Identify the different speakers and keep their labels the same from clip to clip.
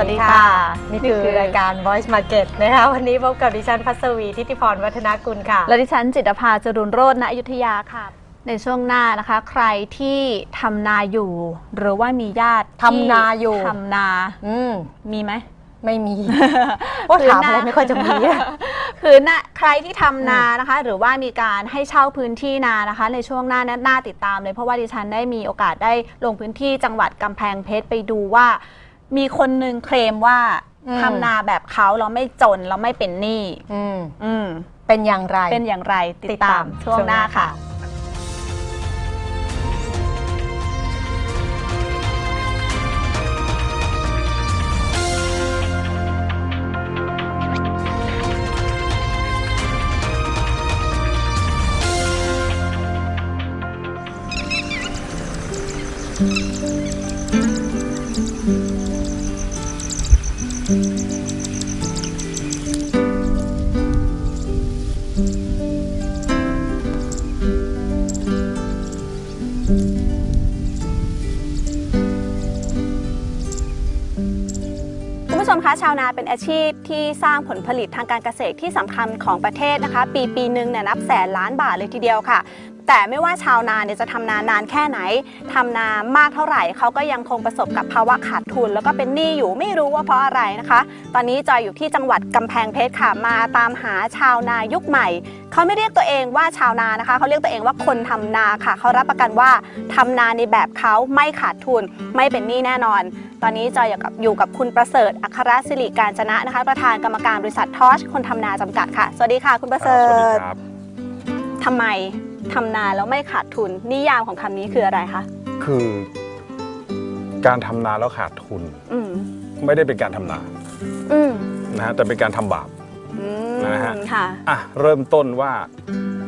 Speaker 1: วัสดีค่ะ
Speaker 2: นี่
Speaker 1: นี่
Speaker 2: คือ
Speaker 1: คือ
Speaker 2: รายการ Voice Market นะคะวันนี้พบกับดิฉันพัศวีทิติพรวัฒนากุลค่ะ
Speaker 1: และดิฉันจิตรภาจรุนโรจน์ณอยุธยาค่ะ ในช่วงหน้านะคะ ใครที่ทำนาอยู่ หรือว่ามีญาติที่
Speaker 2: ทำนาอยู่
Speaker 1: ทำนา
Speaker 2: อืม
Speaker 1: มีไหม
Speaker 2: ไม่มีว่า
Speaker 1: คือ
Speaker 2: ถาม
Speaker 1: หน้า
Speaker 2: อะไรไม่ค่อยจะมีอะ
Speaker 1: คือนะใครที่ทำนานะคะ หรือว่ามีการให้เช่าพื้นที่นานะคะ ในช่วงหน้านั้นน่าติดตามเลยเพราะว่าดิฉันได้มีโอกาสได้ลงพื้นที่จังหวัดกำแพงเพชรไปดูว่า มีคนหนึ่งเคลมว่า
Speaker 2: อืม
Speaker 1: ทำนาแบบเขาเราไม่จนเราไม่เป็นหนี้
Speaker 2: อืม
Speaker 1: อืม
Speaker 2: เป็นอย่างไร
Speaker 1: เป็นอย่างไรติดตามช่วงหน้า ค่ะ คุณผู้ชมคะชาวนาเป็นอาชีพที่สร้างผลผลิตทางการเกษตรที่สำคัญของประเทศนะคะ ปีปีหนึ่งเนี่ยนับแสนล้านบาทเลยทีเดียวค่ะ แต่ไม่ว่าชาวนาเนี่ยจะทำนานานแค่ไหนทำนามากเท่าไหร่เขาก็ยังคงประสบกับภาวะขาดทุน แล้วก็เป็นหนี้อยู่ไม่รู้ว่าเพราะอะไรนะคะ ตอนนี้จอยอยู่ที่จังหวัดกำแพงเพชรค่ะมาตามหาชาวนายุคใหม่เขาไม่เรียกตัวเองว่าชาวนานะคะเขาเรียกตัวเองว่าคนทำนาค่ะเขารับประกันว่าทำนาในแบบเขาไม่ขาดทุน ไม่เป็นหนี้แน่นอน ตอนนี้จอยอยู่กับอยู่กับคุณประเสริฐอัครศิริการจนะนะคะ ประธานกรรมการบริษัททอชคนทำนาจำกัดค่ะ สวัสดีค่ะ คุณประเสริ
Speaker 3: สวัสดี
Speaker 1: ฐ
Speaker 3: ครับ
Speaker 1: ทำไม ทำนาแล้วไม่ขาดทุน นิยามของคำนี้คืออะไรคะ
Speaker 3: คือ การทำนาแล้วขาดทุน
Speaker 1: อืม
Speaker 3: ไม่ได้เป็นการทำนา
Speaker 1: อืม
Speaker 3: นะฮะแต่เป็นการทำบาป
Speaker 1: อืม
Speaker 3: นะฮะ
Speaker 1: ค่ะ
Speaker 3: อะเริ่มต้นว่า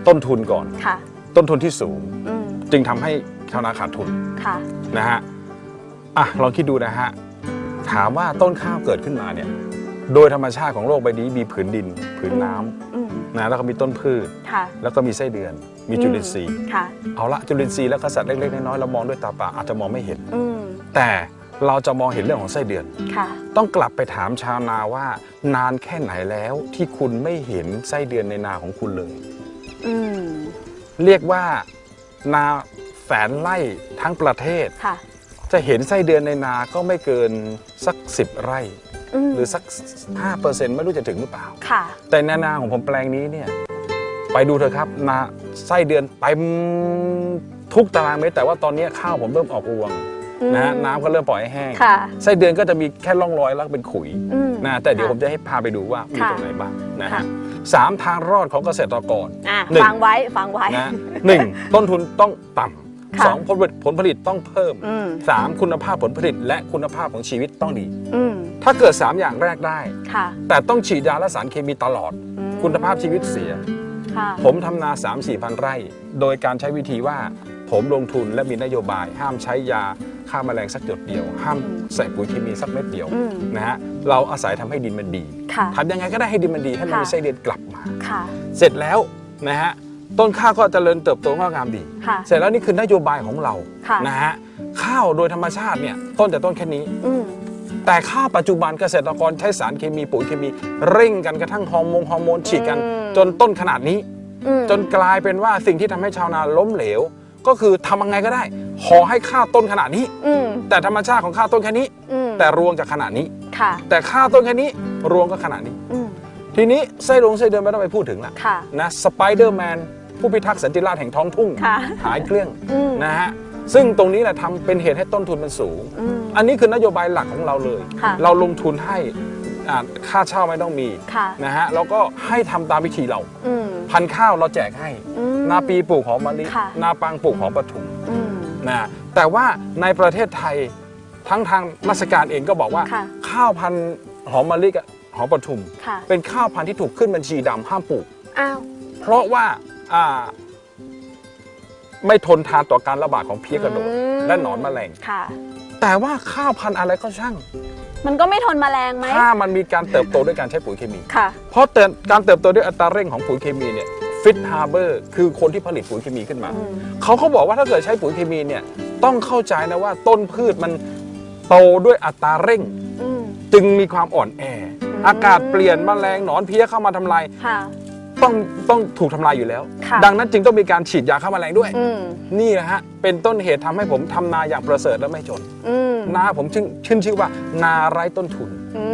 Speaker 3: ต้นทุนก่อน
Speaker 1: ค่ะ
Speaker 3: ต้นทุนที่สูง
Speaker 1: อืม
Speaker 3: จึงทำให้ชาวนาขาดทุน
Speaker 1: ค่ะ
Speaker 3: นะฮะอะลองคิดดูนะฮะถามว่าต้นข้าวเกิดขึ้นมาเนี่ยโดยธรรมชาติของโลกใบนี้มีผืนดิน ผืนน้ำ
Speaker 1: อืม
Speaker 3: นะแล้วก็มีต้นพืช
Speaker 1: ค่ะ
Speaker 3: แล้วก็มีไส้เดือน มีจุลินทรีย์
Speaker 1: ค่ะ
Speaker 3: เอาละจุลินทรีย์และกษัตริย์เล็กๆน้อยๆเรามองด้วยตาเปล่าอาจจะมองไม่เห็น
Speaker 1: อืม
Speaker 3: แต่เราจะมองเห็นเรื่องของไส้เดือน
Speaker 1: ค่ะ
Speaker 3: ต้องกลับไปถามชาวนาว่า นานแค่ไหนแล้วที่คุณไม่เห็นไส้เดือนในนาของคุณเลย
Speaker 1: อืม
Speaker 3: เรียกว่านาแสนไร่ทั้งประเทศ
Speaker 1: ค่ะ
Speaker 3: จะเห็นไส้เดือนในนาก็ไม่เกินสัก10ไร่
Speaker 1: ม
Speaker 3: หรือสัก 5%ไม่รู้จะถึงหรือเปล่า
Speaker 1: ค่ะ
Speaker 3: แต่ในนาของผมแปลงนี้เนี่ย ไปดูเถอะครับนา ไส้เดือนเต็มทุกตารางเมตรแต่ว่าตอนนี้ข้าวผมเริ่มออกรวงนะฮะ
Speaker 1: อืม
Speaker 3: น้ำก็เริ่มปล่อยให้แห้ง
Speaker 1: ค่ะ
Speaker 3: ไส้เดือนก็จะมีแค่ร่องรอยแล้วก็เป็นขุย
Speaker 1: อืม
Speaker 3: นะแต่เดี๋ยว
Speaker 1: ค่ะ
Speaker 3: ผมจะให้พาไปดูว่ามี
Speaker 1: ค่ะ
Speaker 3: ตรงไหนบ้างนะ
Speaker 1: ค่ะ
Speaker 3: ฮะสามทางรอดของเกษตรกร
Speaker 1: อะ
Speaker 3: หนึ่ง
Speaker 1: ฟังไว้ฟังไว้
Speaker 3: นะหนึ่งต้นทุนต้องต่
Speaker 1: ค่ะำ
Speaker 3: สองผลผลิตผลผลิตต้องเพิ่ม
Speaker 1: อืม
Speaker 3: สามคุณภาพผลผลิตและคุณภาพของชีวิตต้องดี
Speaker 1: อืม
Speaker 3: ถ้าเกิด 3 อย่างแรกได้
Speaker 1: ค่ะ
Speaker 3: แต่ต้องฉีดยาและสารเคมีตลอด
Speaker 1: อืม
Speaker 3: คุณภาพชีวิตเสีย
Speaker 1: ค่ะ
Speaker 3: ผมทำนา 3 4พันไร่ โดยการใช้วิธีว่า ผมลงทุนและมีนโยบาย ห้ามใช้ยาฆ่าแมลงสักหยดเดียว ห้ามใส่ปุ๋ยเคมีสักเม็ดเดียว
Speaker 1: อืม
Speaker 3: นะฮะเราอาศัยทำให้ดินมันดี
Speaker 1: ค่ะ
Speaker 3: ทำยังไงก็ได้ให้ดินมันดีให้มัน
Speaker 1: ค่ะ
Speaker 3: มีไส้เดือนกลับมา
Speaker 1: ค่ะ
Speaker 3: เสร็จแล้วนะฮะต้นข้าวก็เจริญเติบโตงอกงามดี
Speaker 1: ค่ะ
Speaker 3: เสร็จแล้วนี่คือนโยบายของเรา
Speaker 1: ค่ะ
Speaker 3: นะฮะข้าวโดยธรรมชาติเนี่ยต้นแต่ต้นแค่นี้
Speaker 1: อืม
Speaker 3: แต่ข้าวปัจจุบันเกษตรกรใช้สารเคมีปุ๋ยเคมี เร่งกันกระทั่งฮอร์โมนฮอร์โมนฉีดกัน
Speaker 1: อืม
Speaker 3: จนต้นขนาดนี้
Speaker 1: อืม
Speaker 3: จนกลายเป็นว่าสิ่งที่ทำให้ชาวนาล้มเหลว ก็คือทำยังไงก็ได้ ขอให้ข้าวต้นขนาดนี้
Speaker 1: อืม
Speaker 3: แต่ธรรมชาติของข้าวต้นแค่นี้
Speaker 1: อืม
Speaker 3: แต่รวงจะขนาดนี้
Speaker 1: ค่ะ
Speaker 3: แต่ข้าวต้นแค่นี้รวงก็ขนาดนี้
Speaker 1: อืม
Speaker 3: ทีนี้ไส้ลงไส้เดือนไม่ต้องไปพูดถึงละ
Speaker 1: ค่ะ
Speaker 3: นะสไปเดอร์แมนผู้พิทักษ์สันติราษฎร์แห่งท้องทุ่ง
Speaker 1: ค่ะ
Speaker 3: หายเกลี้ยง
Speaker 1: อืม
Speaker 3: นะฮะ ซึ่งตรงนี้แหละทำเป็นเหตุให้ต้นทุนมันสูง
Speaker 1: อืม
Speaker 3: อันนี้คือนโยบายหลักของเราเลย
Speaker 1: ค่ะ
Speaker 3: เราลงทุนให้อ่าค่าเช่าไม่ต้องมี
Speaker 1: ค่ะ
Speaker 3: นะฮะแล้วก็ให้ทำตามวิธีเรา
Speaker 1: อืม
Speaker 3: พันธุ์ข้าวเราแจกให้
Speaker 1: อืม
Speaker 3: นาปีปลูกหอมมะลิ
Speaker 1: ค่ะ
Speaker 3: นาปังปลูกหอมปทุม
Speaker 1: อืม
Speaker 3: นะแต่ว่าในประเทศไทยทั้งทางราชการเองก็บอกว่า
Speaker 1: ค่ะ
Speaker 3: ข้าวพันธุ์หอมมะลิกับหอมปทุม
Speaker 1: ค่ะ
Speaker 3: เป็นข้าวพันธุ์ที่ถูกขึ้นบัญชีดำห้ามปลูก
Speaker 1: อ้าว
Speaker 3: เพราะว่าอ่า ไม่ทนทานต่อการระบาดของเพี้ยกระโดด
Speaker 1: อืม
Speaker 3: และหนอนแมลง
Speaker 1: ค่ะ
Speaker 3: แต่ว่าข้าวพันธุ์อะไรก็ช่าง
Speaker 1: มันก็ไม่ทนแมลงไหม
Speaker 3: ถ้ามันมีการเติบโตด้วยการใช้ปุ๋ยเคมี
Speaker 1: ค่ะ
Speaker 3: เพราะเติบการเติบโตด้วยอัตราเร่งของปุ๋ยเคมีเนี่ยฟิตฮาร์เบอร์คือคนที่ผลิตปุ๋ยเคมีขึ้นมา
Speaker 1: อืม
Speaker 3: เขาก็บอกว่าถ้าเกิดใช้ปุ๋ยเคมีเนี่ยต้องเข้าใจนะว่าต้นพืชมันโตด้วยอัตราเร่ง
Speaker 1: อืม
Speaker 3: จึงมีความอ่อนแอ อากาศเปลี่ยนแมลงหนอนเพี้ยเข้ามาทำลาย
Speaker 1: ค่ะ
Speaker 3: ต้องต้องถูกทำลายอยู่แล้ว
Speaker 1: ค่ะ
Speaker 3: ดังนั้นจึงต้องมีการฉีดยาฆ่าแมลงด้วย
Speaker 1: อืม
Speaker 3: นี่นะฮะเป็นต้นเหตุทำให้ผมทำนาอย่างประเสริฐและไม่จน
Speaker 1: อืม
Speaker 3: นาผมชื่นชื่นชื่อว่านาไร้ต้นทุน
Speaker 1: อื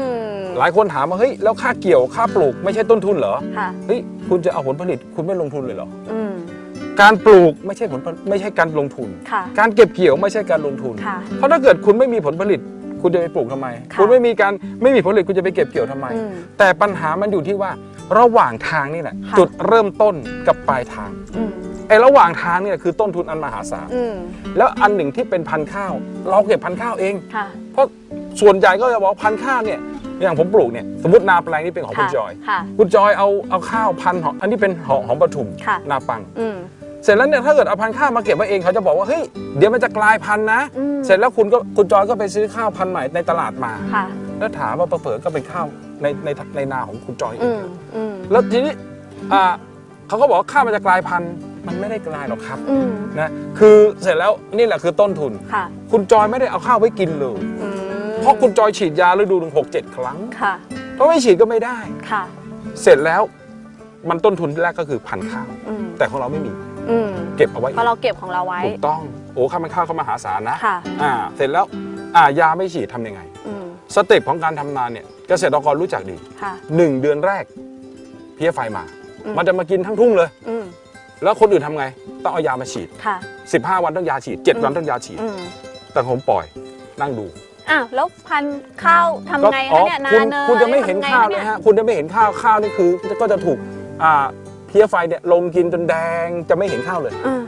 Speaker 1: ม
Speaker 3: หลายคนถามว่าเฮ้ยแล้วค่าเกี่ยวค่าปลูกไม่ใช่ต้นทุนเหรอ
Speaker 1: ค่ะ
Speaker 3: เฮ้ยคุณจะเอาผลผลิตคุณไม่ลงทุนเลยเหรอ
Speaker 1: อืม
Speaker 3: การปลูกไม่ใช่ผลผลิตไม่ใช่การลงทุน
Speaker 1: ค่ะ
Speaker 3: การเก็บเกี่ยวไม่ใช่การลงทุน
Speaker 1: ค่ะ
Speaker 3: เพราะถ้าเกิดคุณไม่มีผลผลิต คุณจะไปปลูกทำไม
Speaker 1: ค่ะ
Speaker 3: คุณไม่มีการไม่มีผลผลิตคุณจะไปเก็บเกี่ยวทำไม
Speaker 1: อืม
Speaker 3: แต่ปัญหามันอยู่ที่ว่า ระหว่างทางนี่แหละ
Speaker 1: ค่ะ
Speaker 3: จุดเริ่มต้นกับปลายทาง
Speaker 1: อืม
Speaker 3: ไอ้ระหว่างทางเนี่ยคือต้นทุนอันมหาศาล
Speaker 1: อืม
Speaker 3: แล้วอันหนึ่งที่เป็นพันธุ์ข้าว เราเก็บพันธุ์ข้าวเอง
Speaker 1: ค่ะ
Speaker 3: เพราะส่วนใหญ่ก็จะบอกพันธุ์ข้าวเนี่ยอย่างผมปลูกเนี่ยสมมตินาแปลงนี้เป็นของคุณ
Speaker 1: ค่ะ
Speaker 3: จอย
Speaker 1: ค่ะ
Speaker 3: คุณจอยเอาเอาข้าวพันธุ์หอมอันนี้เป็นหอมหอมปทุม
Speaker 1: ค่ะ
Speaker 3: นาปัง
Speaker 1: อืม
Speaker 3: เสร็จแล้วเนี่ยถ้าเกิดเอาพันธุ์ข้าวมาเก็บไว้เองเขาจะบอกว่าเฮ้ยเดี๋ยวมันจะกลายพันธุ์นะ
Speaker 1: อืม
Speaker 3: เสร็จแล้วคุณก็คุณจอยก็ไปซื้อข้าวพันธุ์ใหม่ในตลาดมา
Speaker 1: ค่ะ
Speaker 3: แล้วถามว่าเผลอๆก็เป็นข้าวในในในนาของคุณจอยเอ
Speaker 1: อื
Speaker 3: ง
Speaker 1: มอืม
Speaker 3: แล้วทีนี้อ่าเขาก็บอกว่าข้าวมันจะกลายพันธุ์มันไม่ได้กลายหรอกครับ
Speaker 1: อืม
Speaker 3: นะคือเสร็จแล้วนี่แหละคือต้นทุน
Speaker 1: ค่ะ
Speaker 3: คุณจอยไม่ได้เอาข้าวไว้กินเลย
Speaker 1: อืม
Speaker 3: เพราะคุณจอยฉีดยาฤดูหนึ่งหกเจ็ดครั้ง
Speaker 1: ค่ะ
Speaker 3: เพราะไม่ฉีดก็ไม่ได้
Speaker 1: ค่ะ
Speaker 3: เสร็จแล้วมันต้นทุนแรกก็คือพันธุ์ข้าว
Speaker 1: อืม
Speaker 3: แต่ของเราไม่มี
Speaker 1: อืม
Speaker 3: เก็บเอาไว้
Speaker 1: เพราะเราเก็บของเราไว้
Speaker 3: ถูกต้องโอ้ข้าวมันข้าวก็มหาศาลนะ
Speaker 1: ค่ะ
Speaker 3: อ่า เสร็จแล้วอ่ายาไม่ฉีดทำยังไง
Speaker 1: อืม
Speaker 3: สเต็ปของการทำนาเนี่ยเกษตรกรรู้จักดี
Speaker 1: ค่ะ
Speaker 3: หนึ่งเดือนแรก เพี้ยไฟมา
Speaker 1: อืม
Speaker 3: มันจะมากินทั้งทุ่งเลย
Speaker 1: อืม
Speaker 3: แล้วคนอื่นทำไง ต้องเอายามาฉีด
Speaker 1: ค่ะ
Speaker 3: 15 วันต้องยาฉีด 7 วันต้องยาฉีด
Speaker 1: อืม
Speaker 3: แต่ผมปล่อยนั่งดู
Speaker 1: อ้าวแล้วพันธุ์ข้าวทำไง
Speaker 3: อ๋
Speaker 1: คะ
Speaker 3: อ
Speaker 1: เนี่ยนา
Speaker 3: คุณ
Speaker 1: เนย
Speaker 3: คุณจะไม่เห็น
Speaker 1: ทำง
Speaker 3: ข้าว
Speaker 1: คะ
Speaker 3: เลยฮะคุณจะไม่เห็นข้าวข้าวนี่คือ ก็จะถูกอ่าเพี้ยไฟเนี่ยลงกินจนแดงจะไม่เห็นข้าวเลย
Speaker 1: อืม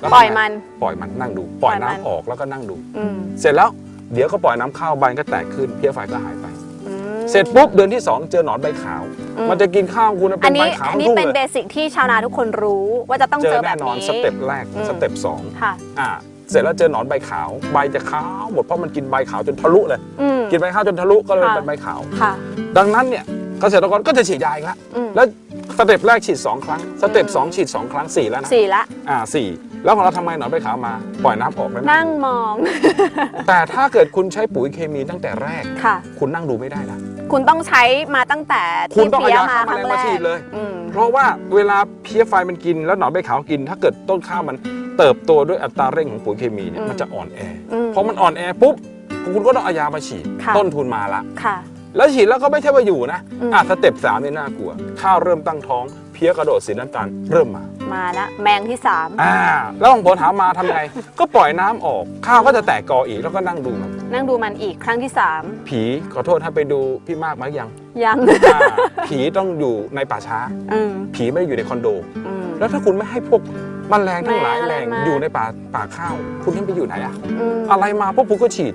Speaker 3: แล้ว
Speaker 1: ปล่อย
Speaker 3: ทำไง
Speaker 1: มัน
Speaker 3: ปล่อยมันนั่งดู ปล่อย
Speaker 1: ปล่อยมัน
Speaker 3: น้ำออกแล้วก็นั่งดู
Speaker 1: อืม
Speaker 3: เสร็จแล้ว เดี๋ยวก็ปล่อยน้ำเข้าใบก็แตกขึ้นเพี้ยไฟก็หายไป
Speaker 1: อืม
Speaker 3: เสร็จปุ๊บเดือนที่ 2 เจอหนอนใบขาว
Speaker 1: อืม
Speaker 3: มันจะกินข้าวของคุณเป็
Speaker 1: อัน
Speaker 3: นใบ
Speaker 1: นี้
Speaker 3: ขาว
Speaker 1: อันนี้
Speaker 3: ทุ่ง
Speaker 1: เป็น
Speaker 3: เล
Speaker 1: เบ
Speaker 3: ย
Speaker 1: สิกที่ชาวนาทุกคนรู้ว่าจะต้อง
Speaker 3: เจ
Speaker 1: เจ
Speaker 3: อ
Speaker 1: อแบ
Speaker 3: แน่
Speaker 1: บ
Speaker 3: นอน
Speaker 1: นี้
Speaker 3: สเต็ปแรก
Speaker 1: อืม
Speaker 3: สเต็ปสอง
Speaker 1: ค่ะ
Speaker 3: อ่าเสร็จแล้วเจอหนอนใบขาว ใบจะขาวหมดเพราะมันกินใบขาวจนทะลุเลย
Speaker 1: อืม
Speaker 3: กินใบขาวจนทะลุก็เลย
Speaker 1: ค่ะ
Speaker 3: เป็นใบขาว
Speaker 1: ค่ะ
Speaker 3: ดังนั้นเนี่ยเกษตรกรก็จะฉีดยาอีกแล้ว
Speaker 1: อืม
Speaker 3: แล้วสเต็ปแรกฉีด2ครั้งสเต็ป
Speaker 1: อืม
Speaker 3: สองฉีด2ครั้ง4แล้วนะ
Speaker 1: สี่ละ
Speaker 3: อ่าสี่ แล้วของเราทำไมหนอนใบขาวมา ปล่อยน้ำออกแล้วนะ
Speaker 1: นั่งมอง
Speaker 3: แต่ถ้าเกิดคุณใช้ปุ๋ยเคมีตั้งแต่แรก
Speaker 1: ค่ะ
Speaker 3: คุณนั่งดูไม่ได้นะ
Speaker 1: คุณต้องใช้มาตั้งแต่
Speaker 3: คุ
Speaker 1: ที่
Speaker 3: ณต้อง
Speaker 1: เพี้ย
Speaker 3: เอายา
Speaker 1: มา
Speaker 3: ฆ่า
Speaker 1: ค
Speaker 3: แมล
Speaker 1: รั้
Speaker 3: ง
Speaker 1: งแร
Speaker 3: มาฉี
Speaker 1: ก
Speaker 3: ดเลย
Speaker 1: อืม
Speaker 3: เพราะว่าเวลาเพี้ยไฟมันกิน แล้วหนอนใบขาวกิน ถ้าเกิดต้นข้าวมันเติบโตด้วยอัตราเร่งของปุ๋ยเคมีเนี่ย
Speaker 1: อืม
Speaker 3: มันจะอ่อนแอ
Speaker 1: อืม
Speaker 3: พอมันอ่อนแอปุ๊บคุณก็ต้องเอายามาฉีด
Speaker 1: ค่ะ
Speaker 3: ต้นทุนมาละ
Speaker 1: ค่ะ
Speaker 3: แล้วฉีดแล้วก็ไม่ใช่ว่าอยู่นะ
Speaker 1: อืม
Speaker 3: อะสเต็ปสามเนี่ยน่ากลัว ข้าวเริ่มตั้งท้อง เพี้ยกระโดดสีน้ำตาลเริ่มมา
Speaker 1: มาละแมงที่สาม
Speaker 3: อ่า แล้วของผมถามมาทำไง ก็ปล่อยน้ำออก ข้าวก็จะแตกกออีกแล้วก็นั่งดูมัน
Speaker 1: นั่งดูมันอีกครั้งที่สาม
Speaker 3: ผีขอโทษถ้าไปดูพี่มากมาหรือยัง
Speaker 1: ยัง
Speaker 3: อ่าผีต้องอยู่ในป่าช้า
Speaker 1: อืม
Speaker 3: ผีไม่ได้อยู่ในคอนโด
Speaker 1: อืม
Speaker 3: แล้วถ้าคุณไม่ให้พวกแมลงทั้งหลาย
Speaker 1: แมลง
Speaker 3: แหล่ง
Speaker 1: มา
Speaker 3: อยู่ในป่าป่าข้าว คุณให้ไปอยู่ไหนอะ
Speaker 1: ม
Speaker 3: อะไรมาพวกคุณก็ฉีด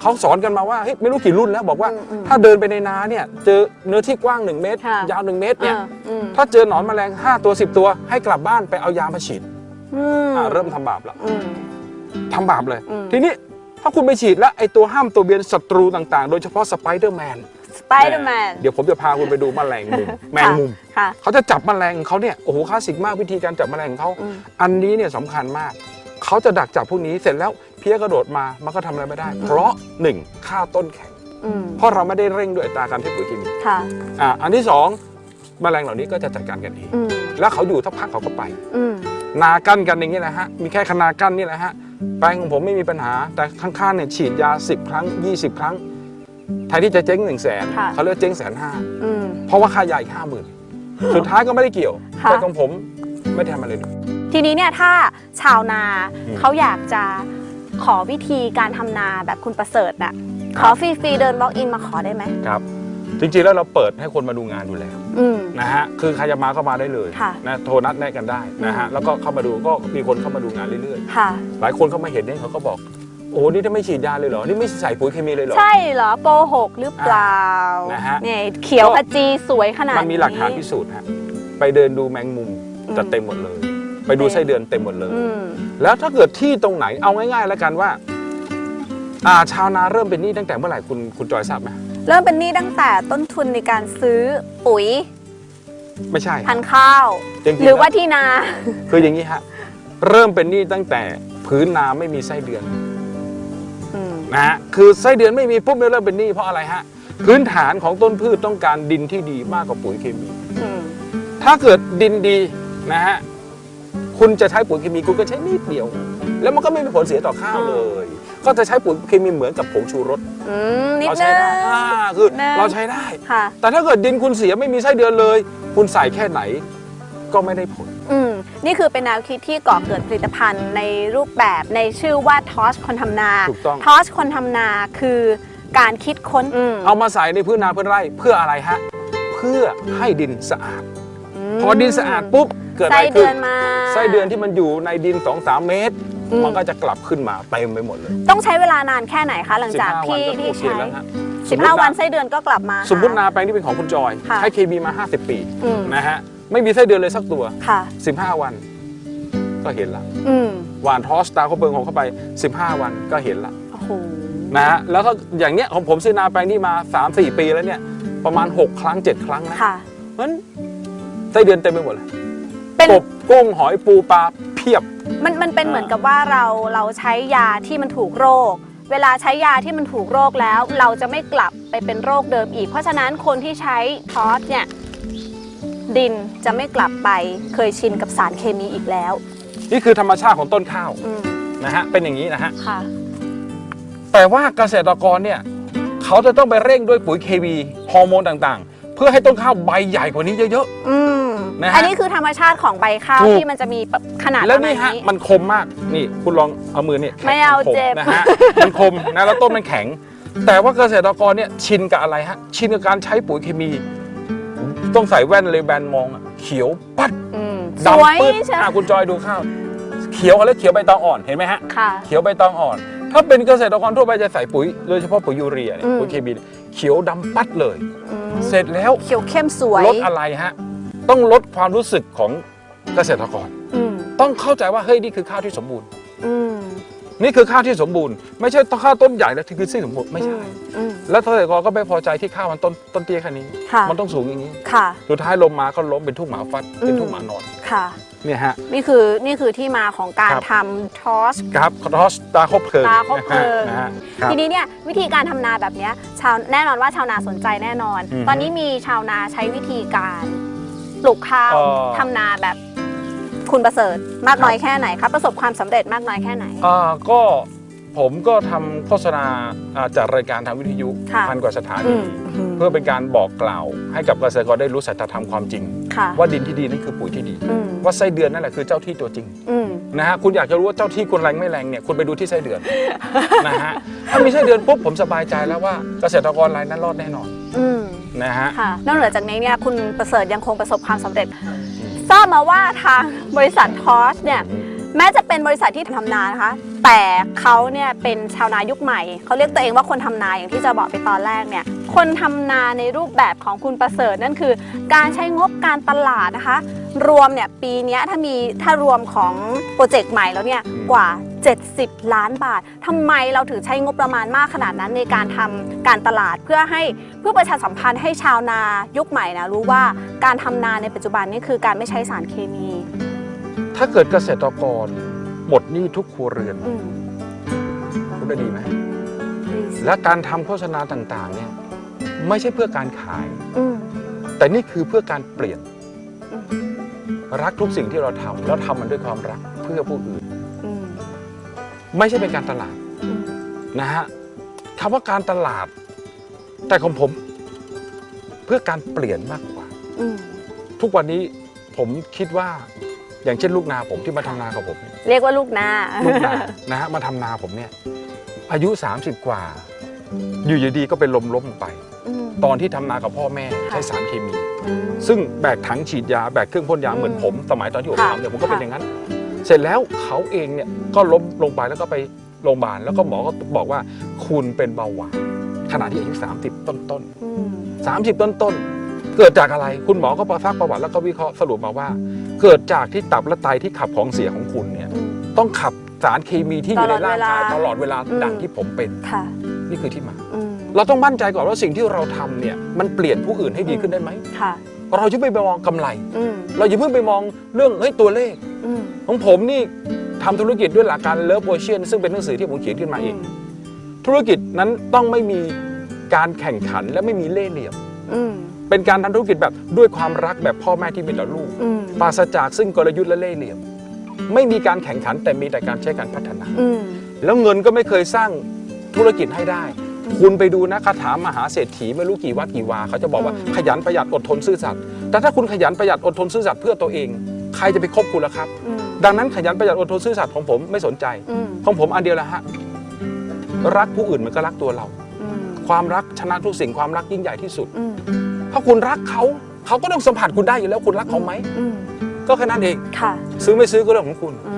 Speaker 3: เขาสอนกันมาว่าเฮ้ยไม่รู้กี่รุ่นแล้วบอกว่า
Speaker 1: อืมอืม
Speaker 3: ถ้าเดินไปในนาเนี่ยเจอเนื้อที่กว้าง 1 เมตร
Speaker 1: ค่ะ
Speaker 3: ยาว 1 เมตรเนี่ย
Speaker 1: อ่าอืม
Speaker 3: ถ้าเจอหนอนแมลง 5 ตัว 10 ตัว ให้กลับบ้านไปเอายามาฉีด
Speaker 1: อืม
Speaker 3: อ่าเริ่มทำบาปแล้ว
Speaker 1: อืม
Speaker 3: ทำบาปเลย
Speaker 1: อืม
Speaker 3: ทีนี้ถ้าคุณไปฉีดแล้วไอ้ตัวห้ามตัวเบียนศัตรูต่างๆ โดยเฉพาะสไปเดอร์แมน
Speaker 1: สไปเดอร์แมน
Speaker 3: เดี๋ยวผมจะพาคุณไปดูแมลงมุมแมงมุม
Speaker 1: ค่ะ
Speaker 3: เขาจะจับแมลงของเขาเนี่ยโอ้โหคลาสสิกมากวิธีการจับแมลงของเขา
Speaker 1: อืม
Speaker 3: อันนี้เนี่ยสำคัญมาก เขาจะดักจับพวกนี้เสร็จแล้วเพี้ยกระโดดมามันก็ทำอะไรไม่ได้ เพราะหนึ่งข้าวต้นแข็ง
Speaker 1: อืม
Speaker 3: เพราะเราไม่ได้เร่งด้วยอัตราการใช้ปุ๋ยเคมี
Speaker 1: ค่ะ
Speaker 3: อ่าอันที่สองแมลงเหล่านี้ก็จะจัดการกันเอง
Speaker 1: อืม
Speaker 3: แล้วเขาอยู่ทักพักเขาก็ไป
Speaker 1: อืม
Speaker 3: นากั้นกันอย่างนี้แหละฮะ มีแค่คนากั้นนี่แหละฮะ แปลงของผมไม่มีปัญหา แต่ข้างๆเนี่ยฉีดยา 10 ครั้ง 20 ครั้ง แทนที่จะเจ๊ง1นึ่งแสน
Speaker 1: ค่ะ
Speaker 3: เขาเลือกเจ๊งแสนห้า
Speaker 1: อืม
Speaker 3: เพราะว่าค่ายาอีกห้าหมื่นสุดท้ายก็ไม่ได้เกี่ยว
Speaker 1: ค่ะ
Speaker 3: แต่ของผม ไม่ได้ทำอะไรเลย
Speaker 1: ทีนี้เนี่ยถ้าชาวนา
Speaker 3: อืม
Speaker 1: เขาอยากจะขอวิธีการทำนาแบบคุณประเสริฐน่ะขอฟรีๆเดิน walk in มาขอได้ไหม
Speaker 3: ครับ จริงๆแล้วเราเปิดให้คนมาดูงานอยู่แล้ว
Speaker 1: อืม
Speaker 3: นะฮะคือใครจะมาก็มาได้เลย
Speaker 1: ค่ะ
Speaker 3: นะโทรนัดแนะกันได้นะฮะแล้วก็เข้ามาดูก็มีคนเข้ามาดูงานเรื่อย
Speaker 1: ค่ะ
Speaker 3: ๆ หลายคนเข้ามาเห็นเนี่ยเขาก็บอกโอ้โหนี่ถ้าไม่ฉีดยาเลยเหรอนี่ไม่ใส่ปุ๋ยเคมีเลยเหรอ
Speaker 1: ใช่เหรอโกหกหรือเปล่า
Speaker 3: นะฮะ
Speaker 1: เนี่ยเขียวขจีสวยขนาด
Speaker 3: มันมีหลักฐานพิสูจน์ฮะไปเดินดูแมงมุม
Speaker 1: อืม
Speaker 3: จะเต็มหมดเลย ไปดูไส้เดือนเต็มหมดเลย
Speaker 1: อืม
Speaker 3: แล้วถ้าเกิดที่ตรงไหนเอาง่าย ๆ แล้วกันว่าอ่าชาวนาเริ่มเป็นหนี้ตั้งแต่เมื่อไหร่คุณคุณจอยทราบไหม
Speaker 1: เริ่มเป็นหนี้ตั้งแต่ต้นทุนในการซื้อปุ๋ย
Speaker 3: ไม่ใช่
Speaker 1: พันธุ์ข้าว
Speaker 3: จริงๆ
Speaker 1: หรือว่า
Speaker 3: แล้ว
Speaker 1: ที่นา
Speaker 3: คืออย่างนี้ฮะเริ่มเป็นหนี้ตั้งแต่พื้นนาไม่มีไส้เดือน
Speaker 1: อืม
Speaker 3: นะฮะคือไส้เดือนไม่มีปุ๊บเนี่ยเริ่มเป็นหนี้เพราะอะไรฮะพื้นฐานของต้นพืชต้องการดินที่ดีมากกว่าปุ๋ยเคมี
Speaker 1: อืม
Speaker 3: ถ้าเกิดดินดี นะฮะคุณจะใช้ปุ๋ยเคมีคุณก็ใช้นิดเดียว แล้วมันก็ไม่มีผลเสียต่อข้าวเลย ก็จะใช้ปุ๋ยเคมีเหมือนกับผงชูรส
Speaker 1: อืมนิด
Speaker 3: เรา
Speaker 1: นึ
Speaker 3: ใช้
Speaker 1: ง
Speaker 3: ได้อ่าคือ
Speaker 1: นะ
Speaker 3: เราใช้ได้
Speaker 1: ค่ะ
Speaker 3: แต่ถ้าเกิดดินคุณเสียไม่มีไส้เดือนเลย คุณใส่แค่ไหนก็ไม่ได้ผล
Speaker 1: อืม นี่คือเป็นแนวคิดที่ก่อเกิดผลิตภัณฑ์ในรูปแบบในชื่อว่าทอชคนทำนา
Speaker 3: ถูกต้อง
Speaker 1: ทอชคนทำนาคือการคิดค้นม
Speaker 3: เอามาใส่ในพื้นนาพื้นไร่เพื่ออะไรฮะ เพื่อให้ดินสะอาด
Speaker 1: ม
Speaker 3: พอดินสะอาดปุ๊บ เกิดอะ
Speaker 1: ไส้
Speaker 3: ไร
Speaker 1: เดื
Speaker 3: ขึ้
Speaker 1: อนนมา
Speaker 3: ไส้เดือนที่มันอยู่ในดิน 2-3 เมตร
Speaker 1: อืม
Speaker 3: มันก็จะกลับขึ้นมาเต็มไปหมดเลย
Speaker 1: ต้องใช้เวลานานแค่ไหนคะหลังจาก
Speaker 3: 15วัน
Speaker 1: ที่
Speaker 3: ก็
Speaker 1: ที่
Speaker 3: โอเค
Speaker 1: ใช้
Speaker 3: แล้วฮะ
Speaker 1: 15วันไส้เดือนก็กลับมา
Speaker 3: สมมตินาแปลงที่เป็นของคุณจอย
Speaker 1: ค่ะ
Speaker 3: ใช้เคมีมา 50 ปี
Speaker 1: อืม
Speaker 3: นะฮะไม่มีไส้เดือนเลยสักตัว
Speaker 1: ค่ะ
Speaker 3: 15 วัน ก็เห็นละ
Speaker 1: อืม
Speaker 3: หวานทอสตาร์เขาเบิงของเข้าไป 15 วันก็เห็นละ
Speaker 1: โอ้โห
Speaker 3: นะฮะแล้วถ้าอย่างเนี้ยของผมซื้อนาแปลงนี้มา 3-4 ปีแล้วเนี่ยประมาณ 6 ครั้ง 7 ครั้งนะ
Speaker 1: ค่ะ
Speaker 3: มันไส้เดือนเต็มไปหมดเลย
Speaker 1: เป็น
Speaker 3: กบกุ้งหอยปูปลาเพียบ
Speaker 1: มันมันเป็น
Speaker 3: อ่า
Speaker 1: เหมือนกับว่าเราเราใช้ยาที่มันถูกโรค เวลาใช้ยาที่มันถูกโรคแล้ว เราจะไม่กลับไปเป็นโรคเดิมอีก เพราะฉะนั้นคนที่ใช้ทอสเนี่ยดินจะไม่กลับไปเคยชินกับสารเคมีอีกแล้ว
Speaker 3: นี่คือธรรมชาติของต้นข้าว
Speaker 1: อืม
Speaker 3: นะฮะเป็นอย่างนี้นะฮะ
Speaker 1: ค่ะ
Speaker 3: แต่ว่าเกษตรกรเนี่ยเขาจะต้องไปเร่งด้วยปุ๋ยเคมีฮอร์โมนต่างๆ เพื่อให้ต้นข้าวใบใหญ่กว่านี้เยอะ
Speaker 1: อืม
Speaker 3: นะฮะ
Speaker 1: อันนี้คือธรรมชาติของใบข้าว
Speaker 3: ถูก
Speaker 1: ที่มันจะมีแบบขนาด
Speaker 3: ๆ
Speaker 1: ป
Speaker 3: แล้ว
Speaker 1: ระมา
Speaker 3: นี่
Speaker 1: ณ
Speaker 3: ฮะ
Speaker 1: นี้
Speaker 3: มันคมมากนี่คุณลองเอามือเนี่ยแข็ง
Speaker 1: ไม่เอา
Speaker 3: นค
Speaker 1: เจ็บ
Speaker 3: นะฮะมันคมนะแล้วต้นมันแข็ง แต่ว่าเกษตรกรเนี่ยชินกับอะไรฮะชินกับการใช้ปุ๋ยเคมี ต้องใส่แว่นเลยแบนมองอะเขียวปัด
Speaker 1: อืมสวย
Speaker 3: ดำปื้ด
Speaker 1: ใช่ไหม
Speaker 3: อะคุณจอยดูข้าวเขียวเขาเรียกเขียวใบตองอ่อนเห็นไหมฮะ
Speaker 1: ค่ะ
Speaker 3: เขียวใบตองอ่อน ถ้าเป็นเกษตรกรทั่วไปจะใส่ปุ๋ยโดยเฉพาะปุ๋ยยูเรียเนี่ย
Speaker 1: อืม
Speaker 3: ปุ๋ยเคมีเนี่ยเขียวดำปัดเลย
Speaker 1: อืม
Speaker 3: เสร็จแล้ว
Speaker 1: เขียวเข้มสวย
Speaker 3: ลดอะไรฮะ ต้องลดความรู้สึกของเกษตรกร
Speaker 1: อืม
Speaker 3: ต้องเข้าใจว่าเฮ้ยนี่คือข้าวที่สมบูรณ์
Speaker 1: อืม
Speaker 3: นี่คือข้าวที่สมบูรณ์ไม่ใช่ข้าวต้นใหญ่แล้วที่คือที่สมบูรณ์ไม่ใช่
Speaker 1: อืม
Speaker 3: แล้วเกษตรกรก็ไม่พอใจที่ข้าวมันต้นต้นเตี้ยแค่นี้
Speaker 1: ค่ะ
Speaker 3: มันต้องสูงอย่างนี้
Speaker 1: ค่ะ
Speaker 3: สุดท้ายลมมาก็ล้มเป็นทุ่งหมาฟัดเป็น
Speaker 1: อืม
Speaker 3: ทุ่งหมานอน
Speaker 1: ค่ะ
Speaker 3: เนี่ยฮะ
Speaker 1: นี่คือนี่คือที่มาของการ
Speaker 3: ครับ
Speaker 1: ทำทอส
Speaker 3: ครับคอสตาคบเพลิง
Speaker 1: ตาคบเพลิง
Speaker 3: นะฮะครับ
Speaker 1: ทีนี้เนี่ยวิธีการทำนาแบบเนี้ยชาวแน่นอนว่าชาวนาสนใจแน่นอน
Speaker 3: อือฮึ
Speaker 1: ตอนนี้มีชาวนาใช้วิธีการ ปลูกข้าว
Speaker 3: เอ่อ
Speaker 1: ทำนาแบบคุณประเสริฐมากน้อยแค่ไหนคะประสบความสำเร็จมากน้อยแค่ไหน
Speaker 3: อ่าก็ผมก็ทำโฆษณาอ่าจากรายการทางวิทยุ
Speaker 1: ค่ะ
Speaker 3: พันกว่าสถา
Speaker 1: อื
Speaker 3: นี
Speaker 1: ม
Speaker 3: เพื่อเป็นการบอกกล่าว ให้กับเกษตรกรได้รู้สัจธรรมความจริง
Speaker 1: ค่ะ
Speaker 3: ว่าดินที่ดีนั่นคือปุ๋ยที่ดี
Speaker 1: อืม
Speaker 3: ว่าไส้เดือนนั่นแหละคือเจ้าที่ตัวจริง
Speaker 1: อืม
Speaker 3: นะฮะคุณอยากจะรู้ว่าเจ้าที่คุณแรงไม่แรงเนี่ยคุณไปดูที่ไส้เดือน นะฮะถ้ามีไส้เดือนปุ๊บผมสบายใจแล้วว่าเกษตรกรรายนั้นรอดแน่นอน
Speaker 1: อืม
Speaker 3: นะฮะ
Speaker 1: ค่ะนอกเหนือจากนี้เนี่ยคุณประเสริฐยังคงประสบความสำเร็จ ทราบมาว่าทางบริษัททอสเนี่ยแม้จะเป็นบริษัทที่ทำนานะคะ แต่เขาเนี่ยเป็นชาวนายุคใหม่ เขาเรียกตัวเองว่าคนทำนาอย่างที่จะบอกไปตอนแรกเนี่ย คนทำนาในรูปแบบของคุณประเสริฐนั่นคือ การใช้งบการตลาดนะคะ รวมเนี่ยปีเนี้ยถ้ามีถ้ารวมของโปรเจกต์ใหม่แล้วเนี่ย
Speaker 3: อืม
Speaker 1: กว่า 70 ล้านบาททำไมเราถึงใช้งบประมาณมากขนาดนั้นในการทำการตลาดเพื่อให้เพื่อประชาสัมพันธ์ให้ชาวนายุคใหม่นะรู้ว่าการทำนาในปัจจุบันนี่คือการไม่ใช้สารเคมี
Speaker 3: ถ้าเกิดเกษตรกรหมดหนี้ทุกครัวเรือน
Speaker 1: อืม
Speaker 3: คุณได้ดีไหม
Speaker 1: ดีสิ
Speaker 3: และการทำโฆษณาต่างๆเนี่ยไม่ใช่เพื่อการขาย
Speaker 1: อืม
Speaker 3: แต่นี่คือเพื่อการเปลี่ยน
Speaker 1: อืม
Speaker 3: รักทุกสิ่งที่เราทำแล้วทำมันด้วยความรักเพื่อผู้อื่น
Speaker 1: อืม
Speaker 3: ไม่ใช่เป็นการตลาด
Speaker 1: อืม
Speaker 3: นะฮะคำว่าการตลาด แต่ของผม เพื่อการเปลี่ยนมากกว่า
Speaker 1: อืม
Speaker 3: ทุกวันนี้ผมคิดว่าอย่างเช่นลูกนาผมที่มาทำนากับผมเนี่ย
Speaker 1: เรียกว่าลูกนา
Speaker 3: ลูกนานะฮะมาทำนาผมเนี่ย อายุ 30 กว่า อยู่ดีๆก็เป็นลมล้มลงไป
Speaker 1: อืม
Speaker 3: ตอนที่ทำนากับพ่อแม่
Speaker 1: ค่ะ
Speaker 3: ใช้สารเคมี
Speaker 1: อืม
Speaker 3: ซึ่งแบกถังฉีดยาแบกเครื่องพ่นยา
Speaker 1: อืม
Speaker 3: เหมือนผม สมัยตอนที่ผม
Speaker 1: ค่ะ
Speaker 3: ทำเนี่ยผมก็เป็น
Speaker 1: ค่ะ
Speaker 3: อย่างนั้น เสร็จแล้วเขาเองเนี่ยก็ล้มลงไปแล้วก็ไปโรงพยาบาลแล้วก็หมอก็บอกว่าคุณเป็นเบาหวานขณะที่อายุ 30 ต้นต้น
Speaker 1: อืม
Speaker 3: ๆ30ต้นต้นๆเกิดจากอะไรคุณหมอก็ประซักประวัติแล้วก็วิเคราะห์สรุปมาว่า เกิดจากที่ตับและไตที่ขับของเสียของคุณเนี่ย
Speaker 1: อืม
Speaker 3: ต้องขับสารเคมีที่อยู่ในร่างกาย
Speaker 1: ต
Speaker 3: ต
Speaker 1: ล
Speaker 3: ล
Speaker 1: อ
Speaker 3: อ
Speaker 1: ด
Speaker 3: ด
Speaker 1: เว
Speaker 3: เว
Speaker 1: ลา
Speaker 3: ลา
Speaker 1: อืม
Speaker 3: ดังที่ผมเป็น
Speaker 1: ค่ะ
Speaker 3: นี่คือที่มา
Speaker 1: อืม
Speaker 3: เราต้องมั่นใจก่อนว่าสิ่งที่เราทำเนี่ยมันเปลี่ยนผู้อื่นให้ดีขึ้นได้ไหม
Speaker 1: ค่ะ
Speaker 3: เราจะไม่ไปมองกำไร
Speaker 1: อืม
Speaker 3: เราอย่าเพิ่งไปมองเรื่องเฮ้ยตัวเลข
Speaker 1: อืม
Speaker 3: ของผมนี่ทำธุรกิจด้วยหลักการเลิฟโอเชียนซึ่งเป็นหนังสือที่ผมเขียนขึ้นมาเอง ธุรกิจนั้นต้องไม่มีการแข่งขันและไม่มีเล่ห์เหลี่ยม
Speaker 1: อืม
Speaker 3: เป็นการทำธุรกิจแบบด้วยความรักแบบพ่อแม่ที่มีต่อลูก
Speaker 1: อืม
Speaker 3: ปราศจากซึ่งกลยุทธ์และเล่ห์เหลี่ยม ไม่มีการแข่งขันแต่มีแต่การใช้การพัฒนา
Speaker 1: อืม
Speaker 3: แล้วเงินก็ไม่เคยสร้างธุรกิจให้ได้ คุณไปดูนะคาถามหาเศรษฐีไม่รู้กี่วัดกี่วาเขาจะบอกว่า
Speaker 1: อืม
Speaker 3: ขยันประหยัดอดทนซื่อสัตย์แต่ถ้าคุณขยันประหยัดอดทนซื่อสัตย์เพื่อตัวเอง ใครจะไปคบคุณล่ะครับ
Speaker 1: อืม
Speaker 3: ดังนั้นขยันประหยัดอดทนซื่อสัตย์ของผมไม่สนใจ
Speaker 1: อืม
Speaker 3: ของผมอันเดียวแหละฮะรักผู้อื่นมันก็รักตัวเรา
Speaker 1: อืม
Speaker 3: ความรักชนะทุกสิ่งความรักยิ่งใหญ่ที่สุด
Speaker 1: อืม
Speaker 3: ถ้าคุณรักเขาเขาก็ต้องสัมผัสคุณได้อยู่แล้วคุณรักเขาไหม
Speaker 1: อืม
Speaker 3: ก็แค่นั้นเอง
Speaker 1: ค่ะ
Speaker 3: ซื้อไม่ซื้อก็เรื่องของคุณ
Speaker 1: อืม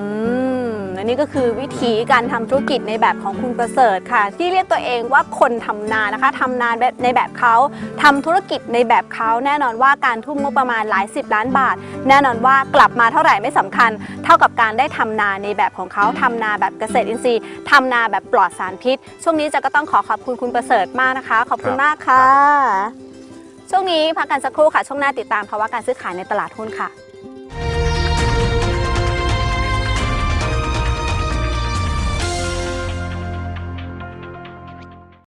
Speaker 1: และนี่ก็คือวิธีการทำธุรกิจในแบบของคุณประเสริฐค่ะ ที่เรียกตัวเองว่าคนทำนานะคะทำนาแบบในแบบเขาทำธุรกิจในแบบเขาแน่นอนว่าการทุ่มงบประมาณหลายสิบล้านบาท แน่นอนว่ากลับมาเท่าไหร่ไม่สำคัญ เท่ากับการได้ทำนาในแบบของเขาทำนาแบบเกษตรอินทรีย์ทำนาแบบปลอดสารพิษ ช่วงนี้จะก็ต้องขอขอบคุณคุณประเสริฐมากนะคะ ขอบคุณ
Speaker 3: ครับ
Speaker 1: มากค่ะ ช่วงนี้พักกันสักครู่ค่ะ ช่วงหน้าติดตามภาวะการซื้อขายในตลาดหุ้นค่ะ